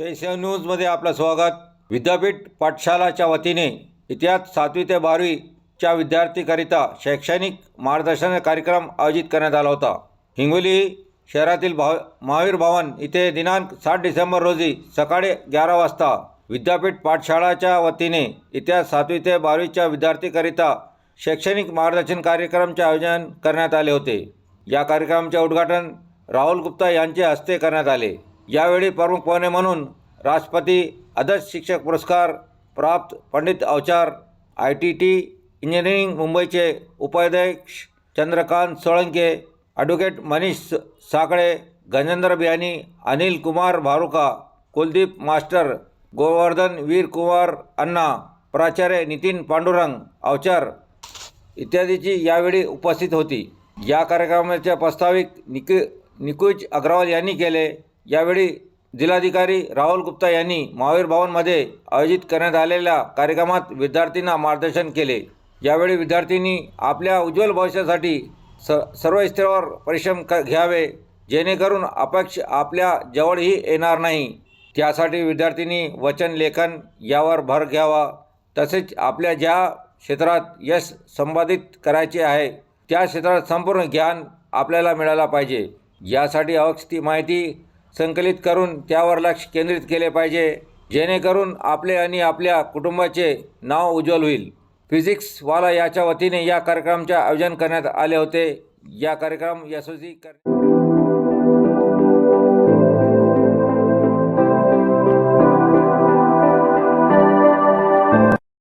Asian न्यूजमध्ये आपलं स्वागत. विद्यापीठ पाठशालाच्या वतीने इतिहास सातवी ते बारावीच्या विद्यार्थीकरिता शैक्षणिक मार्गदर्शन कार्यक्रम आयोजित करण्यात आला होता. हिंगोली शहरातील भाव महावीर भवन इथे दिनांक सात डिसेंबर रोजी सकाळी ग्यारा वाजता विद्यापीठ पाठशाळाच्या वतीने इतिहास सातवी ते बारावीच्या विद्यार्थीकरिता शैक्षणिक मार्गदर्शन कार्यक्रमाचे आयोजन करण्यात आले होते. या कार्यक्रमाचे उद्घाटन राहुल गुप्ता यांचे हस्ते करण्यात आले. यावेळी प्रमुख पाहुणे म्हणून राष्ट्रपती आदर्श शिक्षक पुरस्कार प्राप्त Pandit Avchar I T T engineering मुंबईचे उपाध्यक्ष चंद्रकांत सोळंके ॲडव्होकेट मनीष साकळे गजेंद्र बियानी अनिल कुमार भारुका कुलदीप मास्टर गोवर्धन वीर कुमार अण्णा प्राचार्य नितीन पांडुरंग अवचार इत्यादीची यावेळी उपस्थित होती. या कार्यक्रमाचे प्रस्ताविक निक निकुज अग्रवाल यांनी केले. यावेळी जिल्हाधिकारी राहुल गुप्ता यांनी महावीर भवनमध्ये आयोजित करण्यात आलेल्या कार्यक्रमात विद्यार्थ्यांना मार्गदर्शन केले. यावेळी विद्यार्थ्यांनी आपल्या उज्ज्वल भविष्यासाठी स सर्व स्तरावर परिश्रम क घ्यावे जेणेकरून अपक्ष आपल्या जवळही येणार नाही. त्यासाठी विद्यार्थ्यांनी वचन लेखन यावर भर घ्यावा. तसेच आपल्या ज्या क्षेत्रात यश संपादित करायचे आहे त्या क्षेत्रात संपूर्ण ज्ञान आपल्याला मिळायला पाहिजे. यासाठी आवश्यक ती माहिती संकलित करून त्यावर लक्ष केंद्रित केले पाहिजे जेणेकरून आपले आणि आपल्या कुटुंबाचे नाव उज्ज्वल होईल. फिजिक्सवाला याच्या वतीने या कार्यक्रमाचे आयोजन करण्यात आले होते. या कार्यक्रम यशस्वी कर